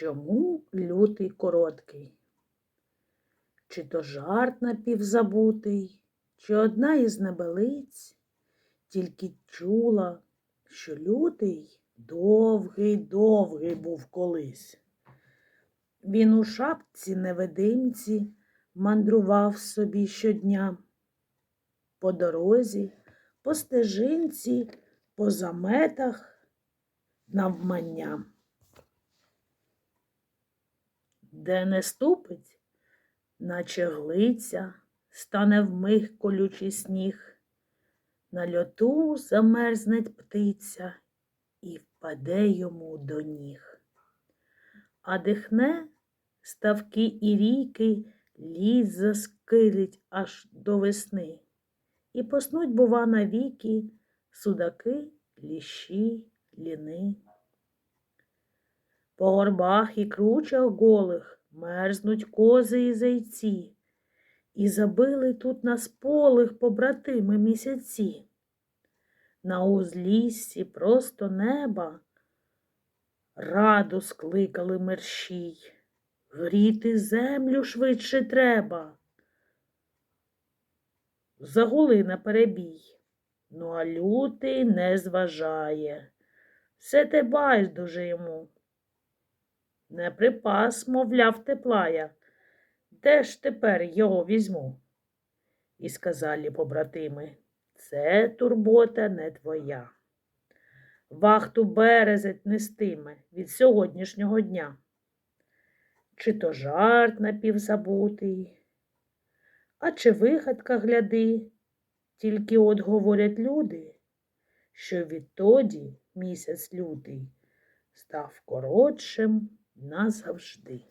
Чому лютий короткий? Чи то жарт напівзабутий, чи одна із небелиць тільки чула, що лютий довгий, довгий був колись. Він у шапці невидимці мандрував собі щодня. По дорозі, по стежинці, по заметах навмання. Де не ступить, наче глиця, стане вмиг колючий сніг, на льоту замерзнеть птиця і впаде йому до ніг. А дихне ставки і ріки, ліс заскилить аж до весни. І поснуть, бува, навіки судаки, ліщі, ліни. По горбах і кручах голих мерзнуть кози і зайці, і забили тут на сполих побратими місяці. На узліссі просто неба раду скликали мерщій. Гріти землю швидше треба. Загули на перебій. Ну, а лютий не зважає. Все те байдуже йому. Не припас, мовляв, теплая. Де ж тепер його візьму? І сказали побратими, це турбота не твоя. Вахту березет нестиме від сьогоднішнього дня. Чи то жарт напівзабутий, а чи вигадка гляди, тільки от говорять люди, що відтоді місяць лютий став коротшим назавжди.